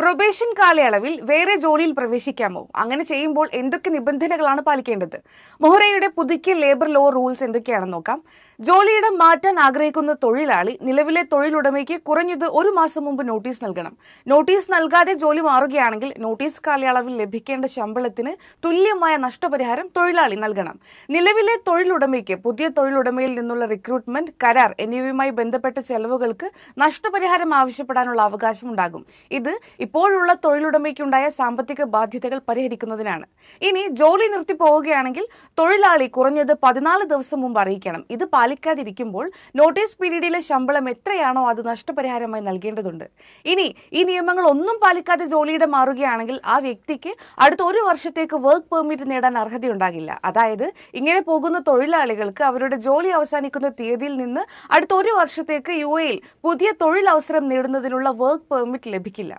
Probation കാലയളവിൽ വേറെ ജോലിയിൽ പ്രവേശിക്കാമോ? അങ്ങനെ ചെയ്യുമ്പോൾ എന്തൊക്കെ നിബന്ധനകളാണ് പാലിക്കേണ്ടത്? മൊഹറയുടെ പുതുക്കിയ ലേബർ ലോ റൂൾസ് എന്തൊക്കെയാണെന്ന് നോക്കാം. ജോലിയിടം മാറ്റാൻ ആഗ്രഹിക്കുന്ന തൊഴിലാളി നിലവിലെ തൊഴിലുടമയ്ക്ക് കുറഞ്ഞത് ഒരു മാസം മുമ്പ് നോട്ടീസ് നൽകണം. നോട്ടീസ് നൽകാതെ ജോലി മാറുകയാണെങ്കിൽ നോട്ടീസ് കാലയളവിൽ ലഭിക്കേണ്ട ശമ്പളത്തിന് തുല്യമായ നഷ്ടപരിഹാരം തൊഴിലാളി നൽകണം. നിലവിലെ തൊഴിലുടമയ്ക്ക് പുതിയ തൊഴിലുടമയിൽ നിന്നുള്ള റിക്രൂട്ട്മെന്റ് കരാർ എന്നിവയുമായി ബന്ധപ്പെട്ട ചെലവുകൾക്ക് നഷ്ടപരിഹാരം ആവശ്യപ്പെടാനുള്ള അവകാശം ഉണ്ടാകും ഇത് ഇപ്പോഴുള്ള തൊഴിലുടമയ്ക്കുണ്ടായ സാമ്പത്തിക ബാധ്യതകൾ പരിഹരിക്കുന്നതിനാണ്. ഇനി ജോലി നിർത്തി പോവുകയാണെങ്കിൽ തൊഴിലാളി കുറഞ്ഞത് പതിനാല് ദിവസം മുമ്പ് അറിയിക്കണം. ഇത് പാലിക്കാതിരിക്കുമ്പോൾ നോട്ടീസ് പീരീഡിലെ ശമ്പളം എത്രയാണോ അത് നഷ്ടപരിഹാരമായി നൽകേണ്ടതുണ്ട്. ഇനി ഈ നിയമങ്ങൾ ഒന്നും പാലിക്കാതെ ജോലിയുടെ മാറുകയാണെങ്കിൽ ആ വ്യക്തിക്ക് അടുത്ത ഒരു വർഷത്തേക്ക് വർക്ക് പെർമിറ്റ് നേടാൻ അർഹതയുണ്ടാകില്ല. അതായത് ഇങ്ങനെ പോകുന്ന തൊഴിലാളികൾക്ക് അവരുടെ ജോലി അവസാനിക്കുന്ന തീയതിയിൽ നിന്ന് അടുത്ത ഒരു വർഷത്തേക്ക് യു എയിൽ പുതിയ തൊഴിലവസരം നേടുന്നതിനുള്ള വർക്ക് പെർമിറ്റ് ലഭിക്കില്ല.